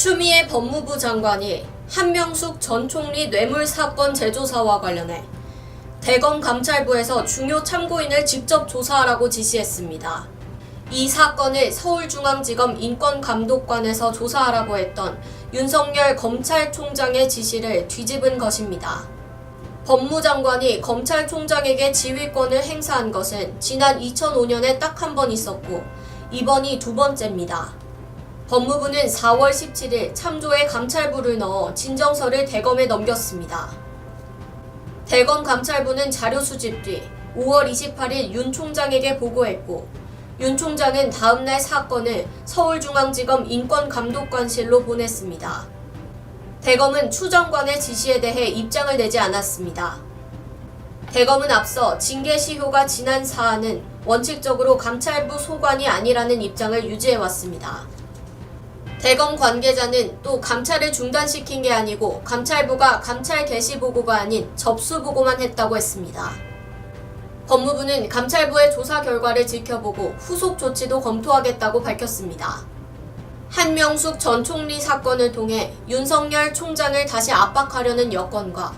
추미애 법무부 장관이 한명숙 전 총리 뇌물 사건 재조사와 관련해 대검 감찰부에서 중요 참고인을 직접 조사하라고 지시했습니다. 이 사건을 서울중앙지검 인권감독관에서 조사하라고 했던 윤석열 검찰총장의 지시를 뒤집은 것입니다. 법무장관이 검찰총장에게 지휘권을 행사한 것은 지난 2005년에 딱 한 번 있었고 이번이 두 번째입니다. 법무부는 4월 17일 참조에 감찰부를 넣어 진정서를 대검에 넘겼습니다. 대검 감찰부는 자료 수집 뒤 5월 28일 윤 총장에게 보고했고 윤 총장은 다음날 사건을 서울중앙지검 인권감독관실로 보냈습니다. 대검은 추 장관의 지시에 대해 입장을 내지 않았습니다. 대검은 앞서 징계 시효가 지난 사안은 원칙적으로 감찰부 소관이 아니라는 입장을 유지해왔습니다. 대검 관계자는 또 감찰을 중단시킨 게 아니고 감찰부가 감찰 개시 보고가 아닌 접수 보고만 했다고 했습니다. 법무부는 감찰부의 조사 결과를 지켜보고 후속 조치도 검토하겠다고 밝혔습니다. 한명숙 전 총리 사건을 통해 윤석열 총장을 다시 압박하려는 여건과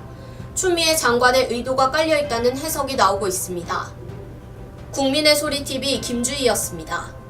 추미애 장관의 의도가 깔려 있다는 해석이 나오고 있습니다. 국민의 소리 TV 김주희였습니다.